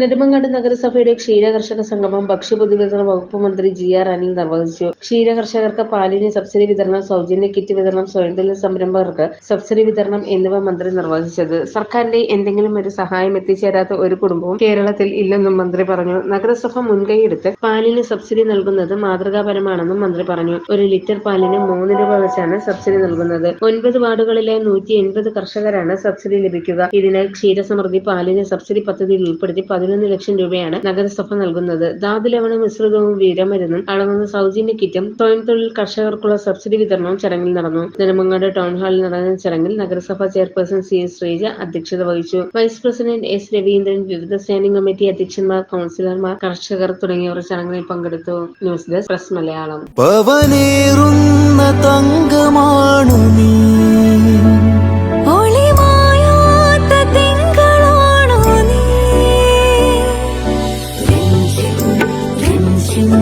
നെടുമങ്ങാട് നഗരസഭയുടെ ക്ഷീരകർഷക സംഗമം ഭക്ഷ്യപൊതുവിതരണ വകുപ്പ് മന്ത്രി ജി ആർ അനിൽ നിർവഹിച്ചു. ക്ഷീരകർഷകർക്ക് പാലിന് സബ്സിഡി വിതരണം സൗജന്യ കിറ്റ് വിതരണം സ്വയം തൊഴിൽ സംരംഭകർക്ക് സബ്സിഡി വിതരണം എന്നിവ മന്ത്രി നിർവഹിച്ചത്. സർക്കാരിന്റെ എന്തെങ്കിലും ഒരു സഹായം എത്തിച്ചേരാത്ത ഒരു കുടുംബവും കേരളത്തിൽ ഇല്ലെന്നും മന്ത്രി പറഞ്ഞു. നഗരസഭ മുൻകൈയെടുത്ത് പാലിന് സബ്സിഡി നൽകുന്നത് മാതൃകാപരമാണെന്നും മന്ത്രി പറഞ്ഞു. ഒരു ലിറ്റർ പാലിന് മൂന്ന് രൂപ വെച്ചാണ് സബ്സിഡി നൽകുന്നത്. ഒൻപത് വാർഡുകളിലെ നൂറ്റി എൺപത് കർഷകരാണ് സബ്സിഡി ലഭിക്കുക. ഇതിനാൽ ക്ഷീരസമൃദ്ധി പാലിന് സബ്സിഡി പദ്ധതിയിൽ ഉൾപ്പെടുത്തി പതിനൊന്ന് ലക്ഷം രൂപയാണ് നഗരസഭ നൽകുന്നത്. ധാതുലവണ മിശ്രിതവും വീരമരുന്നും അടങ്ങുന്ന സൗജന്യ കിറ്റും സ്വയം തൊഴിൽ കർഷകർക്കുള്ള സബ്സിഡി വിതരണവും ചടങ്ങിൽ നടന്നു. നെടുമങ്ങാട് ടൗൺ ഹാളിൽ നടന്ന ചടങ്ങിൽ നഗരസഭാ ചെയർപേഴ്സൺ സി എസ് ശ്രീജ അധ്യക്ഷത വഹിച്ചു. വൈസ് പ്രസിഡന്റ് എസ് രവീന്ദ്രൻ വിവിധ സ്റ്റാൻഡിംഗ് കമ്മിറ്റി അധ്യക്ഷന്മാർ കൌൺസിലർമാർ കർഷകർ തുടങ്ങിയവർ ചടങ്ങിൽ പങ്കെടുത്തു. News desk press Malayalam. രഞ്ജിം